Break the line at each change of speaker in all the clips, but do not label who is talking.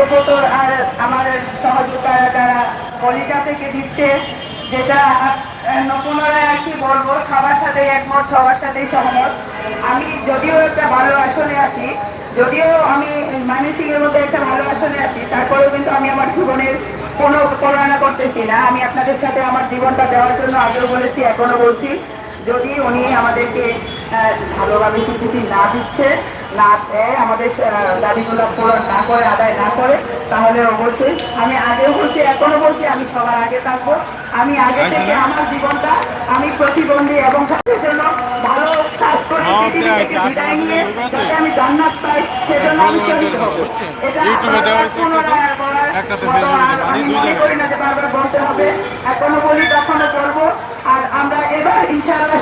প্রবতর আর আমাদের সহযোগিতারা যারা কলিকা থেকে দিচ্ছে, যেটা পুনরায় আর কি বলব, সবার সাথে একমত, সবার সাথেই সহমত। আমি যদিও একটা ভালো আসনে আছি, যদিও আমি মানসিকের মধ্যে একটা ভালো আসনে আছি, তারপরেও কিন্তু আমি আমার জীবনের কোনো প্রণয়না করতেছি না। আমি আপনাদের সাথে আমার জীবনটা দেওয়ার জন্য আগেও বলেছি, এখনও বলছি। যদি উনি আমাদেরকে ভালোভাবে স্বীকৃতি না দিচ্ছে না দেয় আমাদের দাবিগুলো পূরণ না করে আদায় না করে তাহলে অবশ্যই আমি আগেও বলছি এখনও বলছি আমি সবার আগে থাকব। আমি আগে থেকে আমার জীবনটা আমি প্রতিবন্ধী এবং তাদের জন্য ভালো কাজ করে পৃথিবী থেকে বিদায় নিয়ে যাতে আমি জান্নাত পাই সেজন্য আমি শহীদ হব। এটা পুনরায় বলার আমি মনে করি না যে বারবার বলতে হবে। এখনও বলি তখনও বলব আর আমরা এবার ইনশাআল্লাহ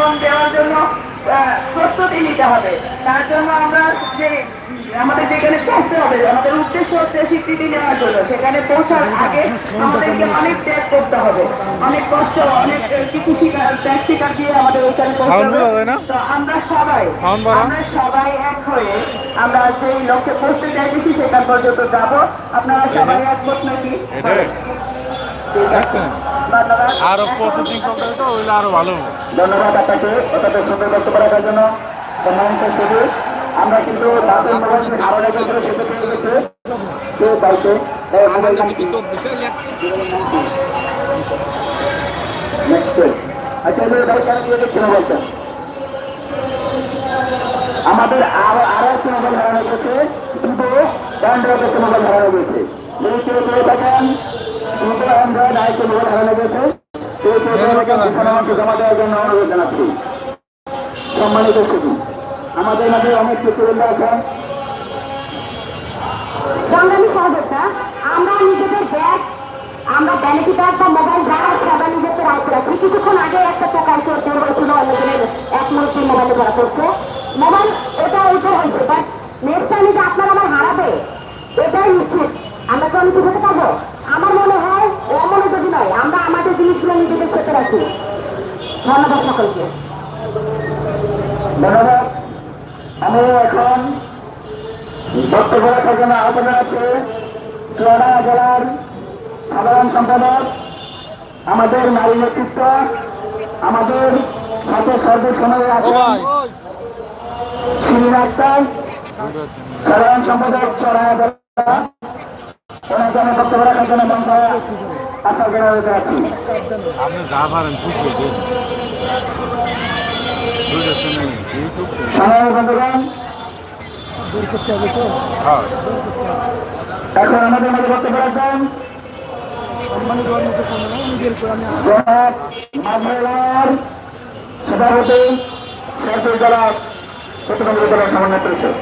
জীবন দেওয়ার জন্য প্রস্তুতি নিতে হবে। তার জন্য আমরা যে আমাদের যেখানে পৌঁছতে হবে আমাদের উদ্দেশ্য হচ্ছে স্বীকৃতি নেওয়ার জন্য। সেখানে পৌঁছার আগে আমাদেরকে অনেক ত্যাগ করতে হবে। অনেক কষ্ট অনেক কিছু শিকার ত্যাগ শিকার দিয়ে আমাদের ওইখানে পৌঁছতে হবে? তো আমরা সবাই আমরা সবাই এক হয়ে আমরা যেই লক্ষ্যে পৌঁছতে চাইতেছি সেখান পর্যন্ত যাব। আপনারা সবাই একমত নাকি। ঠিক আছে। ধন্যবাদ
আরও প্রসেসিং করতে তো ওইগুলো আরও ভালো
ধন্যবাদ আপনাকে ওটাতে সুন্দর বক্তব্য রাখার জন্য। আমরা কিন্তু তাদের মোবাইল আরও রেখেছিল সেটা পেয়ে গেছে। কেউ নেক্সট আচ্ছা মোবাইলটা আমাদের আরও আরও একটি মোবাইল হারানো গেছে। কিন্তু অ্যান্ড্রয়েড একটি মোবাইল হারানো গেছে। যদি কেউ পেয়ে থাকেন মোবাইল হারানো গেছে জমা দেওয়ার জন্য অনুরোধ জানাচ্ছি। সম্মানিত আমাদের মাঝে অনেক চিত্রবৃন্দ আছেন।
সংগ্রামী সহযোগিতা আমরা নিজেদের ব্যাগ আমরা ব্যানিটি ব্যাগ বা মোবাইল যা আছে আমরা নিজেদের আয়ত্তে রাখি কিছুক্ষণ আগে একটা টোকাই চোর চোর হয়েছিল অন্যজনের এক মুহূর্তে মোবাইলে ধরা পড়ছে মোবাইল এটা ওইটা হয়েছে বাট নেক্সট টাইম যে আপনার আমার হারাবে এটাই নিশ্চিত আমরা তো আমি বুঝতে পারব আমার মনে হয় অমনোযোগী নয় আমরা আমাদের জিনিসগুলো নিজেদের চেপে রাখি ধন্যবাদ সকলকে।
ধন্যবাদ। আমি এখন বক্তব্য রাখার জন্য আহ্বান আছে চুয়াডা জেলার সাধারণ সম্পাদক, আমাদের নারী নেতৃত্ব, আমাদের সাথে সর্বসময় আছে শিরিন আক্তার, সাধারণ সম্পাদক চড়া জেলা। ওনাকে আমি বক্তব্য রাখার জন্য আশা জানাতে আছি
আপনি যা পারেন, খুশি দিন হ্যাঁ
এখন আমাদের মাঝে বক্তব্য রাখবেন জনাব সভাপতি সরকারি জেলা প্রতিবন্ধী পরিষদ